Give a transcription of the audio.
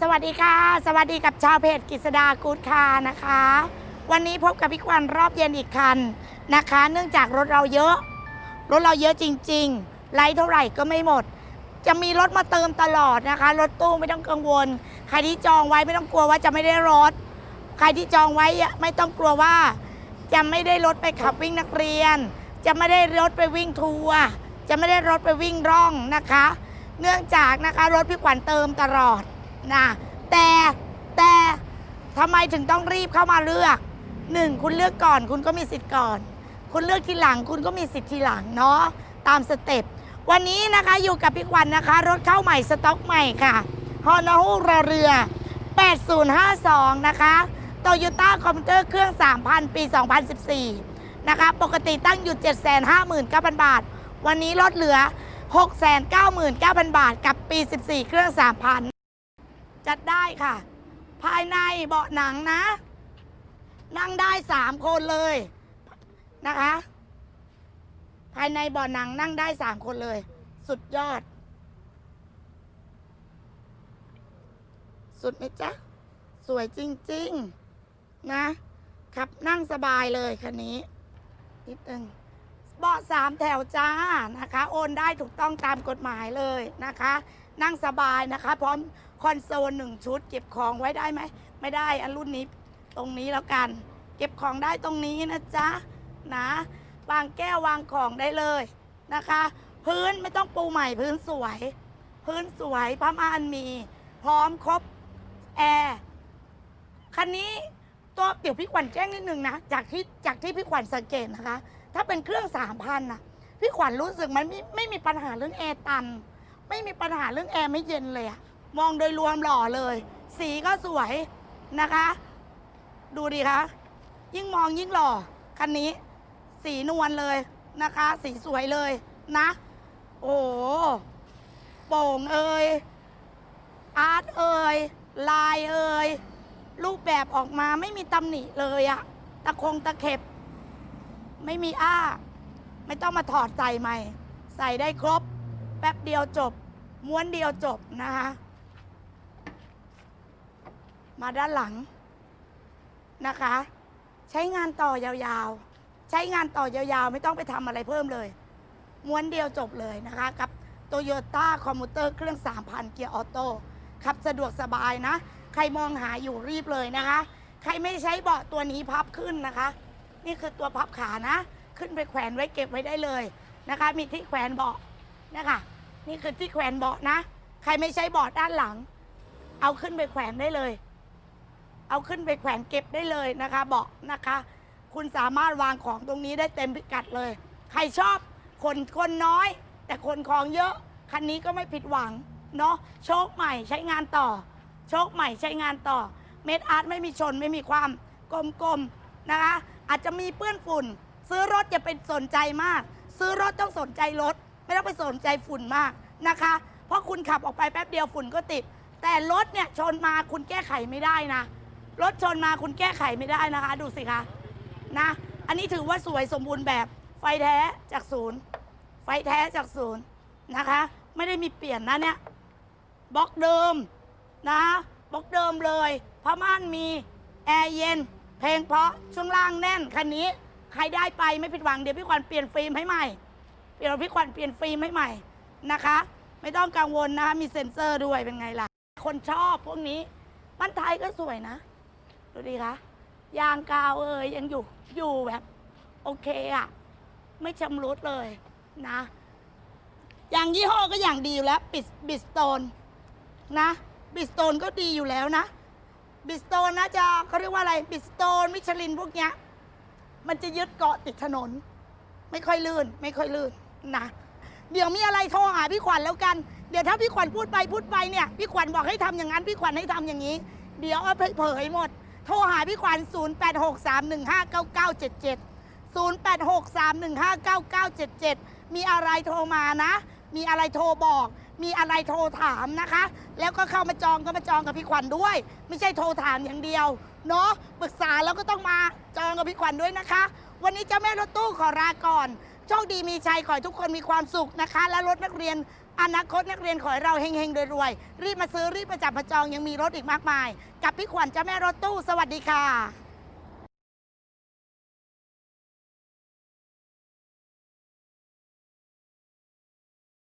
สวัสดีค่ะ สวัสดีกับชาวเพจกิษดากูดคาร์นะคะ วันนี้พบกับพี่ควันรอบเย็นอีกคันนะคะ เนื่องจากรถเราเยอะ รถเราเยอะจริงๆไลท์เท่าไหร่ก็ไม่หมด จะมีรถมาเติมตลอดนะคะ รถตู้ไม่ต้องกังวล ใครที่จองไว้ไม่ต้องกลัวว่าจะไม่ได้รถ ใครที่จองไว้ไม่ต้องกลัวว่า จะไม่ได้รถไปขับวิ่งนักเรียน จะไม่ได้รถไปวิ่งทัวร์จะไม่ได้รถไปวิ่งร่องนะคะ เนื่องจากนะคะรถพี่ขวัญเติมตลอด นะแต่แต่ทำไมถึงต้องรีบเข้ามาเลือกหนึ่งคุณเลือกก่อน คุณก็มีสิทธิ์ก่อน คุณเลือกทีหลัง คุณก็มีสิทธิ์ทีหลังเนาะตามสเต็ปวันนี้นะคะอยู่กับพี่วัญนะคะ รถเข้าใหม่สต็อกใหม่ค่ะฮอนอฮูรอเรือ 8052 นะคะโตโยต้าคอมพิวเตอร์เครื่อง 3,000 ปี 2014 นะคะ ปกติตั้งอยู่ 759,000 บาท วันนี้ลดเหลือ 699,000 บาท กับปี 14 เครื่อง 3,000 จัดได้ค่ะ ภายในเบาะหนังนะ นั่งได้3คนเลยนะคะ ภายในเบาะหนังนั่งได้3คนเลย สุดยอด สุดไหมจ๊ะ สวยจริง ๆ นะครับนั่งสบายเลยคันนี้ นิดนึงเบาะสามแถวจ้านะคะ โอนได้ถูกต้องตามกฎหมายเลยนะคะ นั่งสบายนะคะ พร้อม คอนโซลหนึ่งชุด เก็บของไว้ได้ไหม ไม่ได้อันรุ่นนี้ตรงนี้แล้วกัน เก็บของได้ตรงนี้นะจ๊ะนะวางแก้ววางของได้เลยนะคะ พื้นไม่ต้องปูใหม่พื้นสวย พื้นสวยผ้าม่านมี พร้อมครบแอร์คันนี้ตัวเดี๋ยวพี่ขวัญแจ้งนิดนึงนะจากที่จากที่พี่ขวัญสังเกตนะคะ ถ้าเป็นเครื่องสามพันน่ะพี่ขวัญรู้สึกมันไม่ไม่มีปัญหาเรื่องแอร์ตัน ไม่มีปัญหาเรื่องแอร์ไม่เย็นเลยอะ มองโดยรวมหล่อเลย สีก็สวยนะคะ ดูดีคะ ยิ่งมองยิ่งหล่อ คันนี้ สีนวลเลยนะคะ สีสวยเลยนะ โอ้โหโป่งเอ่ยอาร์ตเอ่ยลายเอ่ยรูปแบบออกมาไม่มีตำหนิเลยอะตะคงตะเข็บ ไม่มีอ้า ไม่ต้องมาถอดใส่ใหม่ ใส่ได้ครบ แป๊บเดียวจบ ม้วนเดียวจบนะคะ มาด้านหลังนะคะ ใช้งานต่อยาวๆ ใช้งานต่อยาวๆ ไม่ต้องไปทำอะไรเพิ่มเลย ม้วนเดียวจบเลยนะคะกับโตโยต้าคอมมูเตอร์เครื่อง 3,000 เกียร์ออโต้ขับสะดวกสบายนะ ใครมองหาอยู่รีบเลยนะคะ ใครไม่ใช้เบาะตัวนี้พับขึ้นนะคะ นี่คือตัวพับขานะ ขึ้นไปแขวนไว้เก็บไว้ได้เลยนะคะ มีที่แขวนเบาะนะคะนี่คือที่แขวนเบาะนะ ใครไม่ใช้เบาะด้านหลัง เอาขึ้นไปแขวนได้เลย เอาขึ้นไปแขวนเก็บได้เลยนะคะเบาะนะคะ คุณสามารถวางของตรงนี้ได้เต็มพิกัดเลย ใครชอบคนคนน้อย แต่คนของเยอะคันนี้ก็ไม่ผิดหวังเนาะโชคใหม่ใช้งานต่อ โชคใหม่ใช้งานต่อ เม็ดอาร์ตไม่มีชนไม่มีความกลมๆนะคะ อาจจะมีเปื้อนฝุ่น ซื้อรถอย่าไปสนใจมาก ซื้อรถต้องสนใจรถ ไม่ต้องไปสนใจฝุ่นมากนะคะ เพราะคุณขับออกไปแป๊บเดียวฝุ่นก็ติด แต่รถเนี่ยชนมาคุณแก้ไขไม่ได้นะ รถชนมาคุณแก้ไขไม่ได้นะคะ ดูสิคะนะ อันนี้ถือว่าสวยสมบูรณ์แบบไฟแท้จากศูนย์ ไฟแท้จากศูนย์นะคะ ไม่ได้มีเปลี่ยนนะเนี่ยบล็อกเดิมนะบล็อกเดิมเลยผ้าม่านมีแอร์เย็น เพลงเพราะช่วงล่างแน่นคันนี้ใครได้ไปไม่ผิดหวังเดี๋ยวพี่ขวัญเปลี่ยนฟิล์มให้ใหม่เดี๋ยวพี่ขวัญเปลี่ยนฟิล์มให้ใหม่นะคะ ไม่ต้องกังวลนะคะมีเซ็นเซอร์ด้วยเป็นไงล่ะ คนชอบพวกนี้บ้านไทยก็สวยนะ ดูดีคะยางกาวเอ่ยยังอยู่อยู่แบบโอเคอะไม่ชำรุดเลยนะอย่างยี่ห้อก็อย่างดีอยู่แล้วบิสบิสโตนนะบิสโตนก็ดีอยู่แล้วนะบิสโตนนะจะเขาเรียกว่าอะไรบิสโตนมิชลินพวกเนี้ยมันจะยึดเกาะติดถนน ไม่ค่อยลื่น ไม่ค่อยลื่นนะเดี๋ยวมีอะไรโทรหาพี่ขวัญแล้วกัน เดี๋ยวถ้าพี่ขวัญพูดไปพูดไปเนี่ยพี่ขวัญบอกให้ทำอย่างนั้นพี่ขวัญให้ทำอย่างนี้ เดี๋ยวเอาเผยหมด โทรหาพี่ขวัญ 0863159977 0863159977 มีอะไรโทรมานะ มีอะไรโทรบอก มีอะไรโทรถามนะคะ แล้วก็เข้ามาจองก็มาจองกับพี่ขวัญด้วย ไม่ใช่โทรถามอย่างเดียวเนาะปรึกษาแล้วก็ต้องมาจองกับพี่ขวัญด้วยนะคะ วันนี้เจ้าแม่รถตู้ขอลาก่อน โชคดีมีชัยขอให้ทุกคนมีความสุขนะคะ และรถนักเรียน อนาคตนักเรียนขอให้เราเฮงๆรวยๆรีบมาซื้อรีบมาจับมาจองยังมีรถอีกมากมาย กับพี่ขวัญเจ้าแม่รถตู้สวัสดีค่ะ